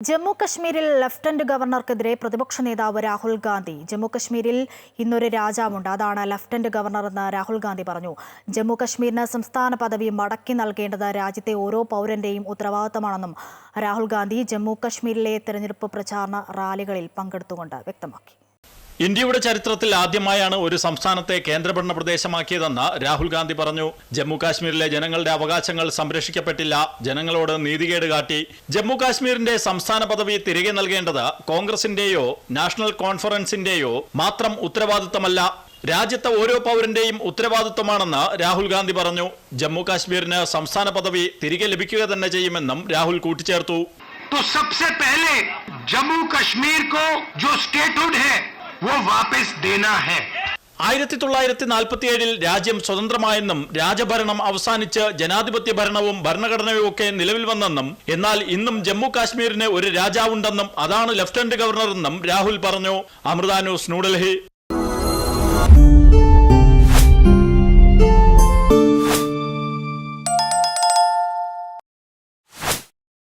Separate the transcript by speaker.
Speaker 1: ജമ്മു കശ്മീരിൽ ലഫ്റ്റനന്റ് ഗവർണർക്കെതിരെ പ്രതിപക്ഷ നേതാവ് രാഹുൽ ഗാന്ധി. ജമ്മു കശ്മീരിൽ ഇന്നൊരു രാജാവുണ്ട്. അതാണ് ലഫ്റ്റനന്റ് ഗവർണർ എന്ന് രാഹുൽ ഗാന്ധി പറഞ്ഞു. ജമ്മു കശ്മീരിന് സംസ്ഥാന പദവി മടക്കി നൽകേണ്ടത് രാജ്യത്തെ ഓരോ പൗരന്റെയും ഉത്തരവാദിത്തമാണെന്നും രാഹുൽ ഗാന്ധി ജമ്മു കശ്മീരിലെ തെരഞ്ഞെടുപ്പ് പ്രചാരണ റാലികളിൽ പങ്കെടുത്തുകൊണ്ട് വ്യക്തമാക്കി.
Speaker 2: ഇന്ത്യയുടെ ചരിത്രത്തിൽ ആദ്യമായാണ് ഒരു സംസ്ഥാനത്തെ കേന്ദ്രഭരണ പ്രദേശമാക്കിയതെന്ന് രാഹുൽ ഗാന്ധി പറഞ്ഞു. ജമ്മു കാശ്മീരിലെ ജനങ്ങളുടെ അവകാശങ്ങൾ സംരക്ഷിക്കപ്പെട്ടില്ല. ജനങ്ങളോട് നീതികേട് കാട്ടി. ജമ്മു കാശ്മീരിന്റെ സംസ്ഥാന പദവി തിരികെ നൽകേണ്ടത് കോൺഗ്രസിന്റെയോ നാഷണൽ കോൺഫറൻസിന്റെയോ മാത്രം ഉത്തരവാദിത്തമല്ല. രാജ്യത്തെ ഓരോ പൗരന്റെയും ഉത്തരവാദിത്വമാണെന്ന് രാഹുൽ ഗാന്ധി പറഞ്ഞു. ജമ്മു കാശ്മീരിന് സംസ്ഥാന പദവി തിരികെ ലഭിക്കുക തന്നെ ചെയ്യുമെന്നും രാഹുൽ കൂട്ടിച്ചേർത്തു.
Speaker 3: ജമ്മു കശ്മീർ കോ ജോ സ്റ്റേറ്റ്ഹുഡ് ഹേ वो वापस देना है
Speaker 2: ആയിരത്തി തൊള്ളായിരത്തി നാൽപ്പത്തിയേഴിൽ രാജ്യം സ്വതന്ത്രമായെന്നും രാജഭരണം അവസാനിച്ച് ജനാധിപത്യ ഭരണവും ഭരണഘടനയും ഒക്കെ നിലവിൽ വന്നെന്നും എന്നാൽ ഇന്നും ജമ്മു കാശ്മീരിന് ഒരു രാജാവുണ്ടെന്നും അതാണ് ലഫ്റ്റനന്റ് ഗവർണറെന്നും രാഹുൽ പറഞ്ഞു അമൃത ന്യൂസ് ന്യൂഡൽഹി